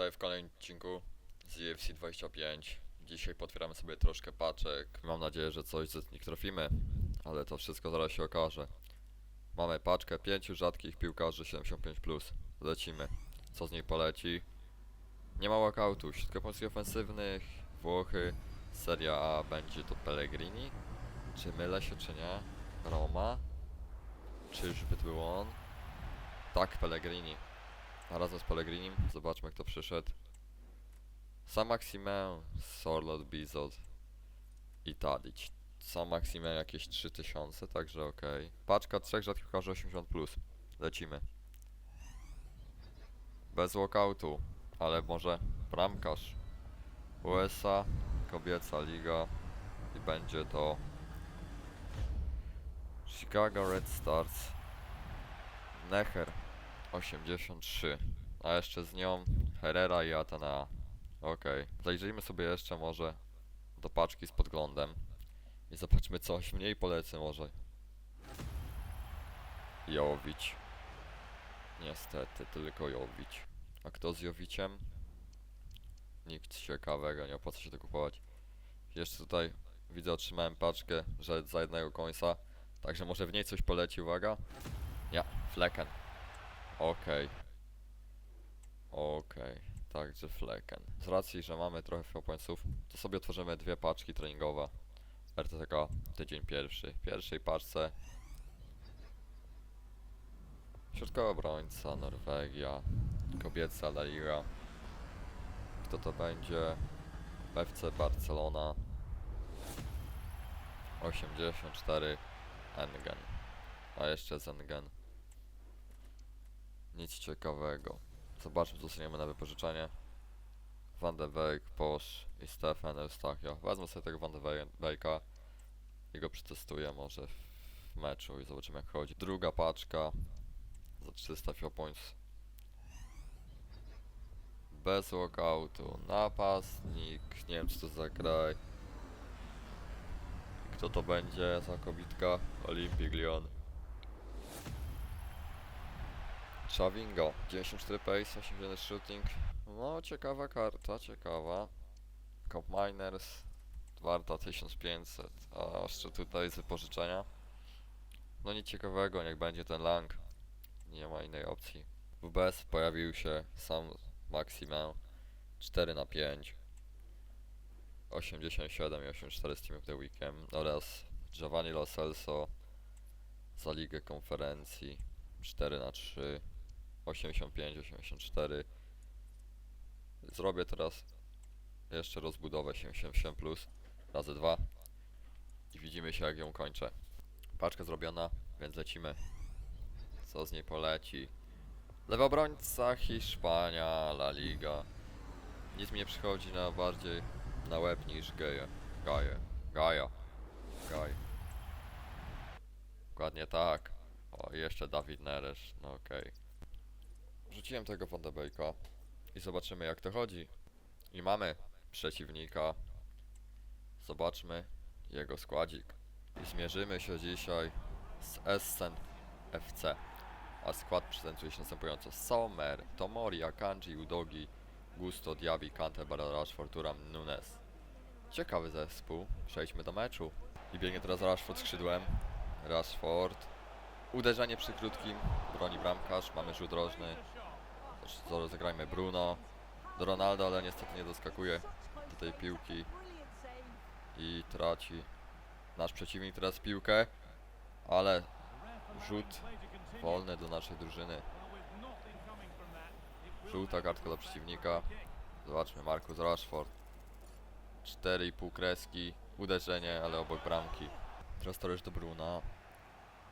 widzowie w kolejnym odcinku z UFC 25. Dzisiaj potwieramy sobie troszkę paczek. Mam nadzieję, że coś z nich trafimy, ale to wszystko zaraz się okaże. Mamy paczkę pięciu rzadkich piłkarzy 75+. Lecimy. Co z niej poleci? Nie ma walkoutu. Środka polskich ofensywnych, Włochy, Seria A będzie to Pellegrini? Czy mylę się, czy nie? Roma? Czyżby był on? Tak, Pellegrini. Razem z Pellegrinim zobaczmy kto przyszedł. Sam Maximin, Sorlot, Bizot i Tadic. Sam Maximin jakieś 3000, także okej. Paczka trzech rzadkich piłkarzy 80+. Plus. Lecimy. Bez walkoutu, ale może bramkarz. USA, kobieca liga i będzie to Chicago Red Stars. Necher 83. A jeszcze z nią Herrera i Atena. Okej. Zajrzyjmy sobie jeszcze może do paczki z podglądem. I zobaczmy coś mniej polecę może. Jowić. Niestety, tylko Jowić. A kto z Jowiciem? Nikt ciekawego, nie opłaca się to kupować. Jeszcze tutaj widzę, otrzymałem paczkę, że za jednego końca. Także może w niej coś poleci, uwaga. Ja, Flecken. Okej. Okej, także Flecken. Z racji, że mamy trochę fiopońców, to sobie otworzymy dwie paczki treningowe. RTTK, tydzień pierwszy. W pierwszej paczce Środkowy obrońca, Norwegia, kobieca La Liga. Kto to będzie? FC Barcelona 84 Engen. A jeszcze Zengen. Nic ciekawego. Zobaczmy, co dostaniemy na wypożyczenie. Van de Beek, Posz i Stefan Eustachio. Wezmę sobie tego Van de Be- Beeka i go przetestuję może w meczu i zobaczymy jak chodzi. Druga paczka za 300 FIO points. Bez walkoutu. Napastnik. Nie wiem czy to za kraj. Kto to będzie za kobitka? Olympic Lyon. Chavingo, 94 pace, 81 shooting. No, ciekawa karta, ciekawa. Cop Miners, warta 1500. A jeszcze tutaj z wypożyczenia. No nic ciekawego, niech będzie ten Lang. Nie ma innej opcji. W BS pojawił się sam Maximin 4 na 5 87 i 84 z Team of the Weekend oraz Giovanni Lo Celso za Ligę Konferencji 4 na 3 85, 84 Zrobię teraz jeszcze rozbudowę 77 plus razy 2 i widzimy się jak ją kończę. Paczka zrobiona, więc lecimy. Co z niej poleci? Lewy obrońca Hiszpania, La Liga. Nic mi nie przychodzi na bardziej na łeb niż geje. Gaje. Gaja. Gaj. Dokładnie tak. O, jeszcze Dawid Neresz. No okej. Wrzuciłem tego Van de Beeka i zobaczymy jak to chodzi. I mamy przeciwnika. Zobaczmy jego składzik. I zmierzymy się dzisiaj z Essen FC. A skład prezentuje się następująco. Sommer, Tomori, Akanji, Udogi, Gusto, Diaby, Kante, Rashford, Turam, Nunes. Ciekawy zespół. Przejdźmy do meczu. I biegnie teraz Rashford skrzydłem. Rashford. Uderzenie przy krótkim. Broni bramkarz. Mamy rzut rożny. Zro- Zagrajmy Bruno. Do Ronaldo, ale niestety nie doskakuje do tej piłki. I traci nasz przeciwnik teraz piłkę. Ale rzut wolny do naszej drużyny. Żółta kartka dla przeciwnika. Zobaczmy, Marcus Rashford. 4,5 kreski. Uderzenie, ale obok bramki. Teraz to do Bruna.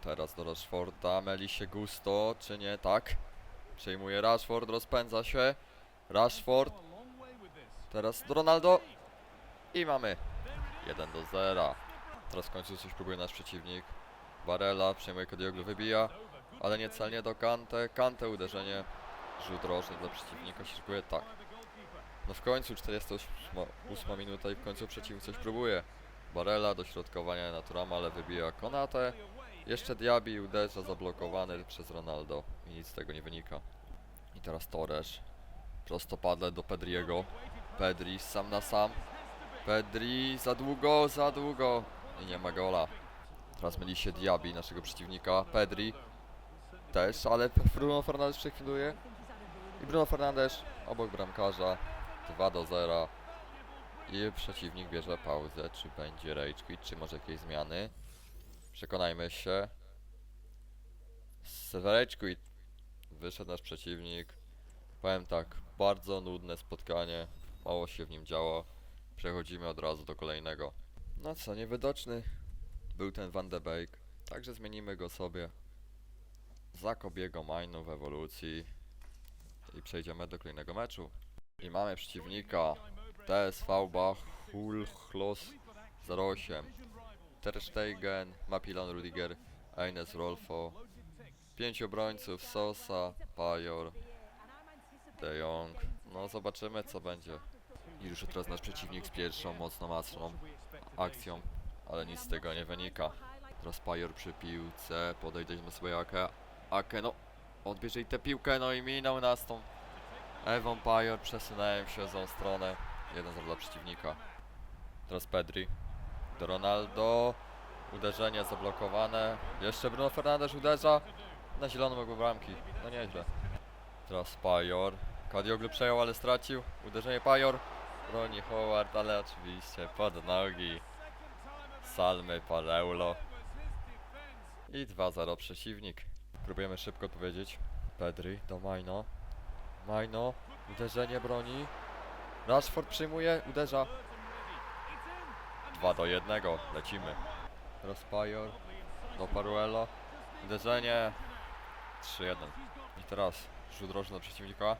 Teraz do Rashforda. Myli się Gusto, czy nie? Tak. Przejmuje Rashford, rozpędza się. Rashford. Teraz do Ronaldo. I mamy 1 do 0. Teraz w końcu coś próbuje nasz przeciwnik. Barella przejmuje Kodioglu, wybija. Ale niecelnie do Kante. Kante uderzenie. Rzut rożny dla przeciwnika szykuje tak. No w końcu 48 minuta i w końcu przeciwnik coś próbuje. Barella do środkowania na Turama, ale wybija Konate. Jeszcze Diaby uderza zablokowany przez Ronaldo i nic z tego nie wynika. I teraz Torres. Prostopadle do Pedriego. Pedri sam na sam. Pedri za długo, za długo. I nie ma gola. Teraz myli się Diaby, naszego przeciwnika. Pedri też, ale Bruno Fernandes przechwiluje. I Bruno Fernandes obok bramkarza. 2 do 0. I przeciwnik bierze pauzę. Czy będzie rage quit, czy może jakieś zmiany? Przekonajmy się. Rage quit wyszedł nasz przeciwnik. Powiem tak, bardzo nudne spotkanie. Mało się w nim działo. Przechodzimy od razu do kolejnego. No co, niewidoczny był ten Van de Beek. Także zmienimy go sobie za Kobiego Majnu w ewolucji. I przejdziemy do kolejnego meczu. I mamy przeciwnika TSV Bach Hulchlos 08 Ter Stegen, Mapilon Rudiger, Eines Rolfo Pięciu obrońców, Sosa, Pajor, De Jong. No zobaczymy co będzie. I już teraz nasz przeciwnik z pierwszą mocno masną akcją, ale nic z tego nie wynika. Teraz Pajor przy piłce, podejdzie do sobie Ake. Ake no, odbierze i tę piłkę, no i minął nas tą Ewą Pajor, przesunąłem się w tą stronę. 1 dla przeciwnika. Teraz Pedri. Do Ronaldo. Uderzenie zablokowane. Jeszcze Bruno Fernandes uderza. Na zielonym ogół bramki. No nieźle. Teraz Pajor. Kadioglu przejął, ale stracił. Uderzenie Pajor. Broni Howard, ale oczywiście pod nogi. Salmy Pareulo. I 2-0 przeciwnik. Próbujemy szybko odpowiedzieć. Pedri do Majno. Majno. Uderzenie broni. Rashford przyjmuje, uderza. 2 do 1. Lecimy. Teraz Pajor. Do Paruello. Uderzenie. 3-1. I teraz rzut rożny do przeciwnika.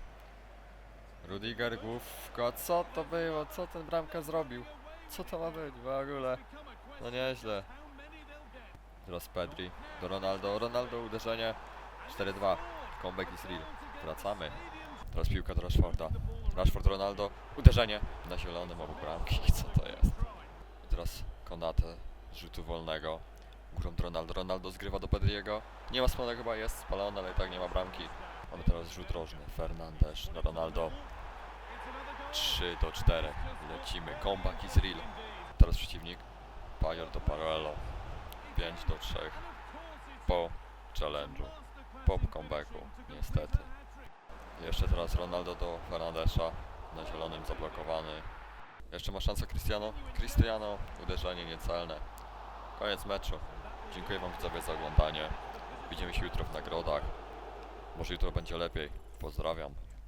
Rudiger, główka. Co to było? Co ten bramka zrobił? Co to ma być w ogóle? No nieźle. Teraz Pedri. Do Ronaldo. Ronaldo uderzenie. 4-2. Comeback is real. Wracamy. Teraz piłka do Rashforda. Rashford, Ronaldo. Uderzenie. Na zielonym obok bramki. Co to jest? Teraz Konate z rzutu wolnego. Górą do Ronaldo. Ronaldo zgrywa do Pedriego. Nie ma spalonego chyba jest spalony, ale i tak nie ma bramki. Mamy teraz rzut rożny. Fernandes do Ronaldo. 3 do 4. Lecimy. Comeback is real. Teraz przeciwnik. Pajor do Parello. 5 do 3. Po challenge'u. Po comebacku. Niestety. Jeszcze teraz Ronaldo do Fernandesza. Na zielonym zablokowany. Jeszcze ma szansę Cristiano. Cristiano. Uderzenie niecelne. Koniec meczu. Dziękuję Wam widzowie za oglądanie. Widzimy się jutro w nagrodach. Może jutro będzie lepiej. Pozdrawiam.